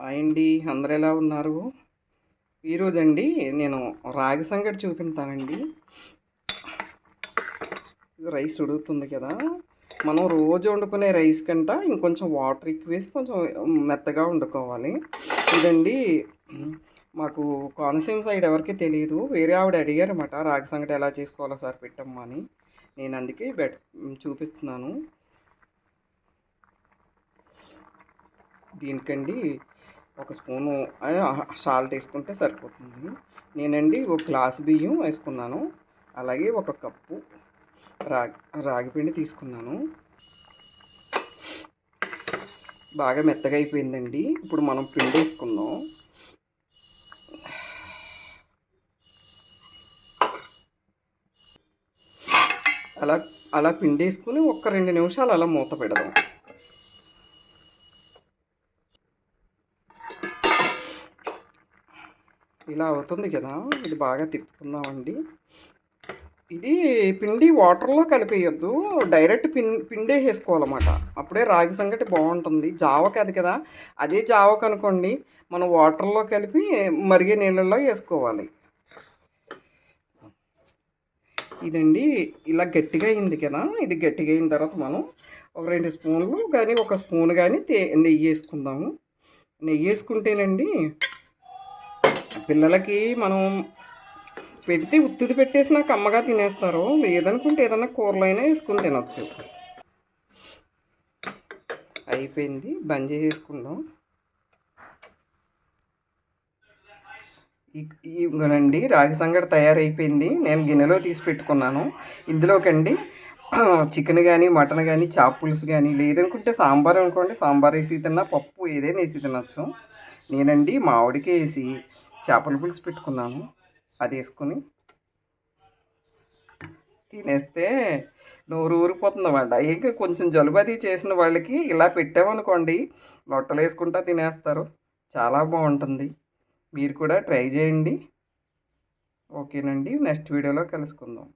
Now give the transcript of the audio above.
Hi అండి అందరు ఎలా ఉన్నారు? ఈరోజు అండి నేను రాగి సంగటి చూపించానండి రైస్ ఉడుగుతుంది కదా. మనం రోజు వండుకునే రైస్ కంట ఇంకొంచెం వాటర్ ఎక్కువ వేసి కొంచెం మెత్తగా వండుకోవాలి. ఇదండి మాకు కోనసీమ సైడ్ ఎవరికి తెలియదు వేరే ఆవిడ అడిగారన్నమాట రాగి సంగటి ఎలా చేసుకోవాలో సార్ పెట్టమ్మా అని. నేను అందుకే బెట్ చూపిస్తున్నాను. దీనికండి ఒక స్పూను సాల్ట్ వేసుకుంటే సరిపోతుంది. నేనండి ఒక గ్లాస్ బియ్యం వేసుకున్నాను. అలాగే ఒక కప్పు రాగి రాగి పిండి తీసుకున్నాను. బాగా మెత్తగా అయిపోయిందండి. ఇప్పుడు మనం పిండి వేసుకుందాం. అలా అలా పిండి వేసుకుని ఒక రెండు నిమిషాలు అలా మూత పెడదాం. ఇలా అవుతుంది కదా ఇది బాగా తిప్పుకుందామండి. ఇది పిండి వాటర్లో కలిపేయొద్దు డైరెక్ట్ పిన్ పిండే వేసుకోవాలన్నమాట. అప్పుడే రాగి సంగటి బాగుంటుంది. జావ కాదు కదా అదే జావకు అనుకోండి మనం వాటర్లో కలిపి మరిగే నీళ్ళల్లో వేసుకోవాలి. ఇదండి ఇలా గట్టిగా అయింది కదా ఇది గట్టిగా అయిన తర్వాత మనం ఒక రెండు స్పూన్లు కానీ ఒక స్పూన్ కానీ తే నెయ్యి వేసుకుందాము. నెయ్యి వేసుకుంటేనండి పిల్లలకి మనం పెడితే ఉత్తిది పెట్టేసినా కమ్మగా తినేస్తారు. లేదనుకుంటే ఏదన్నా కూరలో అయినా వేసుకుని తినచ్చు. అయిపోయింది. బంద్ చేసేసుకుందాం. ఇవ్వనండి రాగి సంగటి తయారైపోయింది. నేను గిన్నెలో తీసి పెట్టుకున్నాను. ఇందులోకండి చికెన్ కానీ మటన్ కానీ చాపుల్స్ కానీ లేదనుకుంటే సాంబార్ అనుకోండి. సాంబార్ వేసి తిన్నా పప్పు ఏదైనా వేసి తినచ్చు. నేనండి మామిడికి వేసి చేపల పులుసు పెట్టుకున్నాము అది వేసుకొని తినేస్తే నోరు ఊరిపోతుంది ఇంకా కొంచెం జలుబు అది చేసిన వాళ్ళకి ఇలా పెట్టామనుకోండి లొట్టలు వేసుకుంటా తినేస్తారు. చాలా బాగుంటుంది. మీరు కూడా ట్రై చేయండి. ఓకేనండి. నెక్స్ట్ వీడియోలో కలుసుకుందాం.